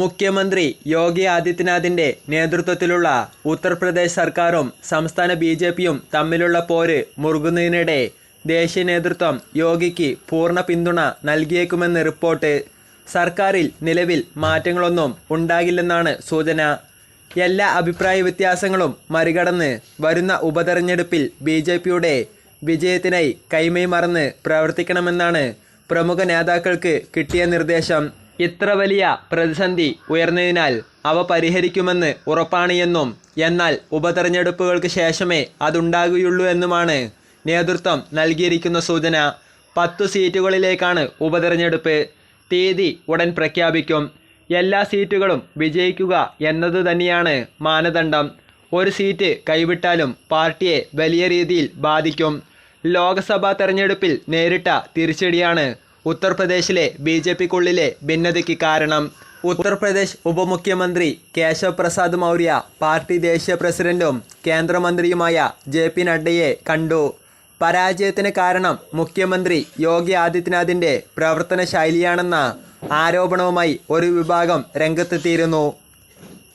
മുഖ്യമന്ത്രി യോഗി ആദിത്യനാഥിന്റെ നേതൃത്വത്തിലുള്ള ഉത്തർപ്രദേശ് സർക്കാരും സംസ്ഥാന ബി ജെ പിയും തമ്മിലുള്ള പോര് മുറുകുന്നതിനിടെ ദേശീയ നേതൃത്വം യോഗിക്ക് പൂർണ പിന്തുണ നൽകിയേക്കുമെന്ന് റിപ്പോർട്ട്. സർക്കാരിൽ നിലവിൽ മാറ്റങ്ങളൊന്നും ഉണ്ടാകില്ലെന്നാണ് സൂചന. എല്ലാ അഭിപ്രായ വ്യത്യാസങ്ങളും മറികടന്ന് വരുന്ന ഉപതെരഞ്ഞെടുപ്പിൽ ബി ജെ പിയുടെ വിജയത്തിനായി കൈമൈ മറന്ന് പ്രവർത്തിക്കണമെന്നാണ് പ്രമുഖ നേതാക്കൾക്ക് കിട്ടിയ നിർദ്ദേശം. ഇത്ര വലിയ പ്രതിസന്ധി ഉയർന്നതിനാൽ അവ പരിഹരിക്കുമെന്ന് ഉറപ്പാണ് എന്നും എന്നാൽ ഉപതെരഞ്ഞെടുപ്പുകൾക്ക് ശേഷമേ അതുണ്ടാകുകയുള്ളൂ എന്നുമാണ് നേതൃത്വം നൽകിയിരിക്കുന്ന സൂചന. പത്തു സീറ്റുകളിലേക്കാണ് ഉപതെരഞ്ഞെടുപ്പ്. തീയതി ഉടൻ പ്രഖ്യാപിക്കും. എല്ലാ സീറ്റുകളും വിജയിക്കുക എന്നത് തന്നെയാണ് മാനദണ്ഡം. ഒരു സീറ്റ് കൈവിട്ടാലും പാർട്ടിയെ വലിയ രീതിയിൽ ബാധിക്കും. ലോക്സഭാ തെരഞ്ഞെടുപ്പിൽ നേരിട്ട തിരിച്ചടിയാണ് ഉത്തർപ്രദേശിലെ ബി ജെ പിക്കുള്ളിലെ ഭിന്നതയ്ക്ക് കാരണം. ഉത്തർപ്രദേശ് ഉപമുഖ്യമന്ത്രി കേശവ് പ്രസാദ് മൗര്യ പാർട്ടി ദേശീയ പ്രസിഡന്റും കേന്ദ്രമന്ത്രിയുമായ ജെ പി നഡ്ഡയെ കണ്ടു. പരാജയത്തിന് കാരണം മുഖ്യമന്ത്രി യോഗി ആദിത്യനാഥിന്റെ പ്രവർത്തന ശൈലിയാണെന്ന ആരോപണവുമായി ഒരു വിഭാഗം രംഗത്തെത്തിയിരുന്നു.